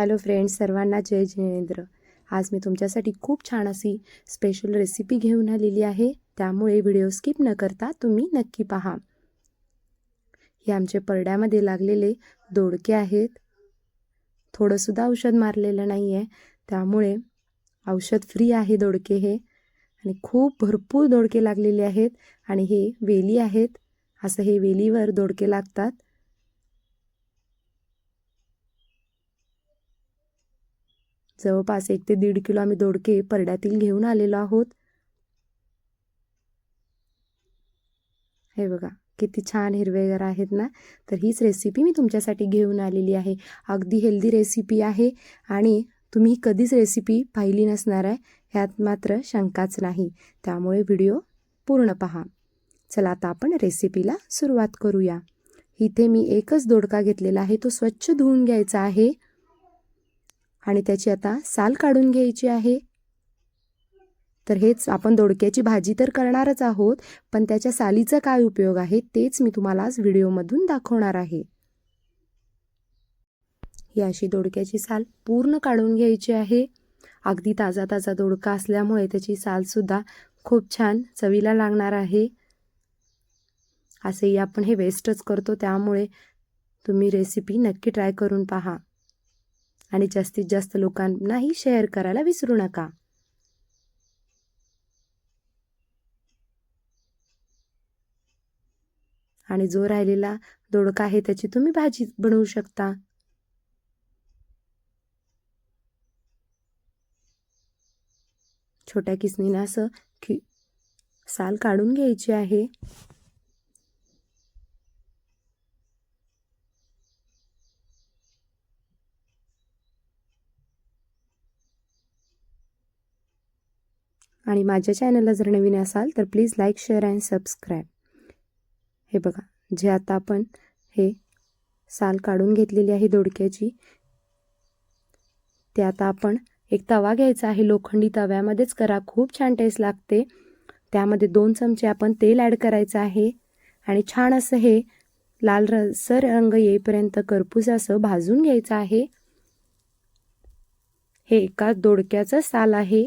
Hello friends सर्वांना जय जिनेंद्र. आज मी तुमच्यासाठी खूप छान अशी स्पेशल रेसिपी घेऊन आलेली आहे. त्यामुळे व्हिडिओ स्किप न करता तुम्ही नक्की पहा. हे आमचे परड्यामध्ये लागलेले दोडके आहेत. थोडंसुद्धा औषध मारलेलं नाही आहे त्यामुळे औषध फ्री आहे दोडके हे. आणि खूप भरपूर दोडके लागलेले आहेत. आणि हे वेली आहेत. असं हे वेलीवर दोडके लागतात. जवळपास एक ते दीड किलो आम्ही दोडके परड्यातील घेऊन आलेलो आहोत. हे बघा किती छान हिरवेगार आहेत ना? तर हीच रेसिपी मी तुमच्यासाठी घेऊन आलेली आहे. अगदी हेल्दी रेसिपी आहे आणि तुम्ही कधीच रेसिपी पाहिली नसणार आहे ह्यात मात्र शंकाच नाही. त्यामुळे व्हिडिओ पूर्ण पहा. चला आता आपण रेसिपीला सुरुवात करूया. इथे मी एकच दोडका घेतलेला आहे तो स्वच्छ धुवून घ्यायचा आहे. आणि त्याची आता साल काढून घ्यायची आहे. तर हेच आपण दोडक्याची भाजी तर करणारच आहोत पण त्याच्या सालीचा काय उपयोग आहे तेच मी तुम्हाला आज व्हिडिओमधून दाखवणार आहे. ही अशी दोडक्याची साल पूर्ण काढून घ्यायची आहे. अगदी ताजा ताजा दोडका असल्यामुळे त्याची सालसुद्धा खूप छान चवीला लागणार आहे. असेही आपण हे वेस्टच करतो त्यामुळे तुम्ही रेसिपी नक्की ट्राय करून पहा. आणि जास्तीत जास्त लोकांनाही शेअर करायला विसरू नका. आणि जो राहिलेला दोडका आहे त्याची तुम्ही भाजी बनवू शकता. छोट्या किसनीनं असं खि साल काढून घ्यायची आहे. आणि माझ्या चॅनलला जर नवीन असाल तर please like share and subscribe हे बघा जे आता आपण हे साल काढून घेतलेली आहे दोडक्याची ते आता आपण एक तवा घ्यायचा आहे. लोखंडी तव्यामध्येच करा. खूप छान टेस्ट लागते. त्यामध्ये दोन चमचे आपण तेल ॲड करायचं आहे. आणि छान असं हे लाल रसर रंग येईपर्यंत करपूस असं भाजून घ्यायचं आहे. हे एका दोडक्याचं साल आहे.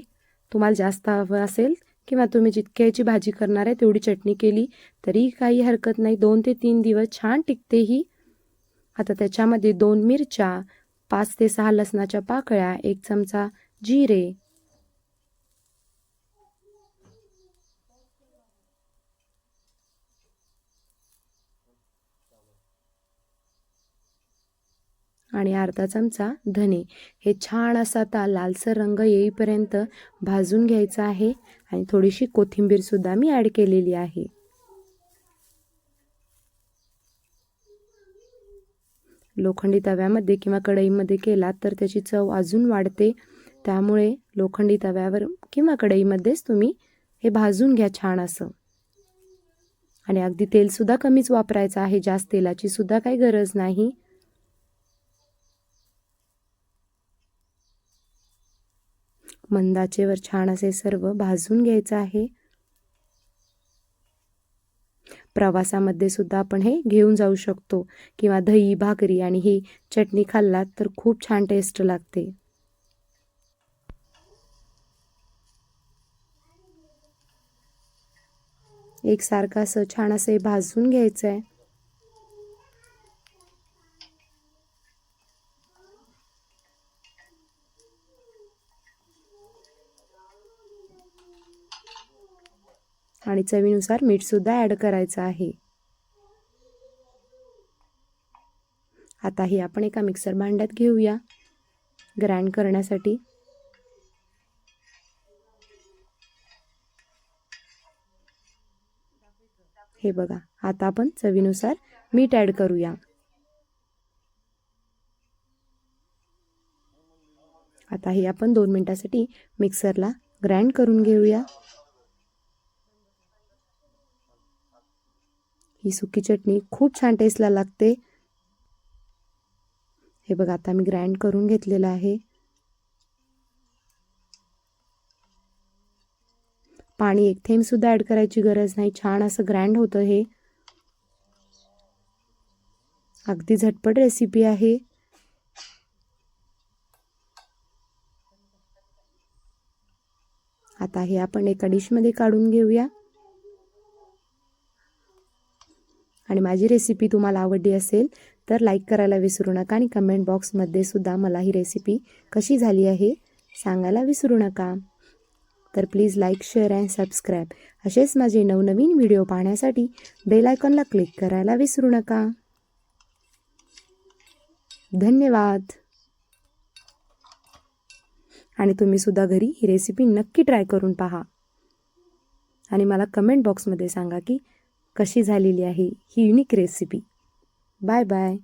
तुम्हाला जास्त हवं असेल किंवा तुम्ही जितक्याची भाजी करणार आहे तेवढी चटणी केली तरी काही हरकत नाही. दोन ते तीन दिवस छान टिकते ही. आता त्याच्यामध्ये दोन मिरच्या पाच ते सहा लसणाच्या पाकळ्या एक चमचा जिरे आणि अर्धा चमचा धने. हे छान असा आता लालसर रंग येईपर्यंत भाजून घ्यायचा आहे आणि थोडीशी कोथिंबीरसुद्धा मी ॲड केलेली आहे. लोखंडी तव्यामध्ये किंवा कढईमध्ये केला तर त्याची चव अजून वाढते. त्यामुळे लोखंडी तव्यावर किंवा कढईमध्येच तुम्ही हे भाजून घ्या छान असं. आणि अगदी तेलसुद्धा कमीच वापरायचं आहे. जास्त तेलाची सुद्धा काही गरज नाही. मंदाचेवर छान असे सर्व भाजून घ्यायचं आहे. प्रवासामध्ये सुद्धा आपण हे घेऊन जाऊ शकतो किंवा दही भाकरी आणि ही चटणी खाल्लात तर खूप छान टेस्ट लागते. एकसारखं असं छान असं भाजून घ्यायचं आहे आणि चवीनुसार मीठसुद्धा ॲड करायचं आहे. आता हे आपण एका मिक्सर भांड्यात घेऊया. ग्राइंड करण्यासाठी. हे बघा आता आपण चवीनुसार मीठ ॲड करूया. आता हे आपण दोन मिनटासाठी मिक्सरला ग्राइंड करून घेऊया. ही सुकी चटणी खूप छान टेस्टला लागते. हे बघा आता मी ग्राइंड करून घेतलेलं आहे. पाणी एक थेंबसुद्धा ॲड करायची गरज नाही. छान असं ग्राइंड होतं हे. अगदी झटपट रेसिपी आहे. आता हे आपण एका डिशमध्ये काढून घेऊया. आणि माझी रेसिपी तुम्हाला आवडली असेल तर लाईक करायला विसरू नका आणि कमेंट बॉक्समध्ये सुद्धा मला ही रेसिपी कशी झाली आहे सांगायला विसरू नका. तर please like share and subscribe असेच माझे नवनवीन व्हिडिओ पाहण्यासाठी बेल आयकॉनला क्लिक करायला विसरू नका. धन्यवाद. आणि तुम्ही सुद्धा घरी ही रेसिपी नक्की ट्राय करून पहा. आणि मला कमेंट बॉक्समध्ये सांगा की कशी झालेली आहे ही युनिक रेसिपी बाय बाय